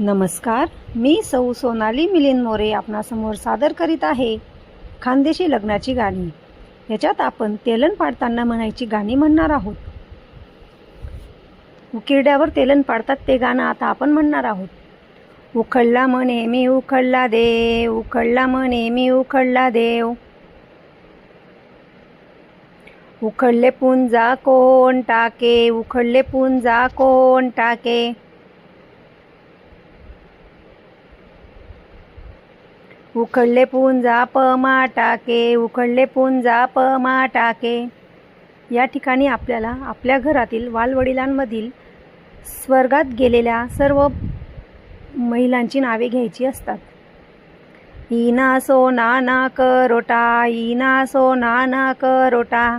नमस्कार मी सौ सोनाली मिलिंद मोरे आपणासमोर सादर करीत आहे खानदेशी लग्नाची गाणी. याच्यात आपण तेलन पाडताना म्हणायची गाणी म्हणणार आहोत. उकिरड्यावर तेलन पाडतात ते गाणं आता आपण म्हणणार आहोत. उखळला म्हणे मी उखळला देव उखळला म्हणे मी उखळला देव. उखळले पुंजा कोण टाके उखळले पुंजा कोण टाके. उखळले पुंजा पमा टाके उखळले पुंजा पमा टाके या ठिकाणी आपल्याला आपल्या घरातील वालवडिलांमधील स्वर्गात गेलेल्या सर्व महिलांची नावे घ्यायची असतात. इना सो नाना करोटा इना सो नाना करोटा.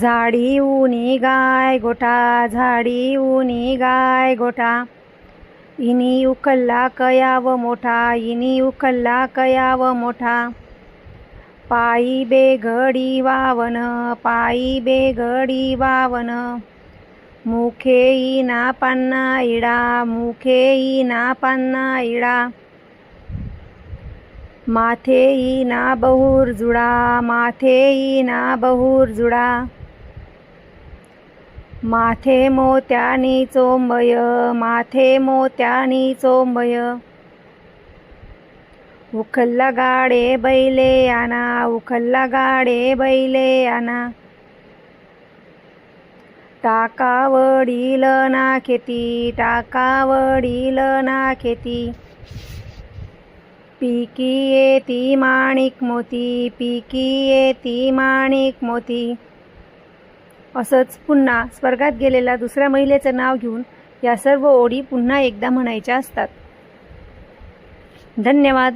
झाडी उनी गाय गोठा झाडी उनी गाय गोठा. इनी उकल्ला कयाव मोठा इनी उकल्ला कयाव मोठा. पायी बेघडी वावन पायी बेघडी वावन. मुखे इना पान्ना इडा मुखे इना पान्ना इडा. माथे इना बहुर जुडा माथे इना बहुर जुडा माथे मोत्यानी चोंबय माथे मोत्यानी चोंबय. उखल्ला गाडे बैले आना उखल्ला गाडे बैले आना. टाका वडील ना खेती टाका वडील ना खेती. पिकी येती माणिक मोती पिकी येती माणिक मोती. असंच पुन्हा स्वर्गात गेलेल्या दुसऱ्या महिलेचं नाव घेऊन या सर्व ओळी पुन्हा एकदा म्हणायच्या असतात. धन्यवाद.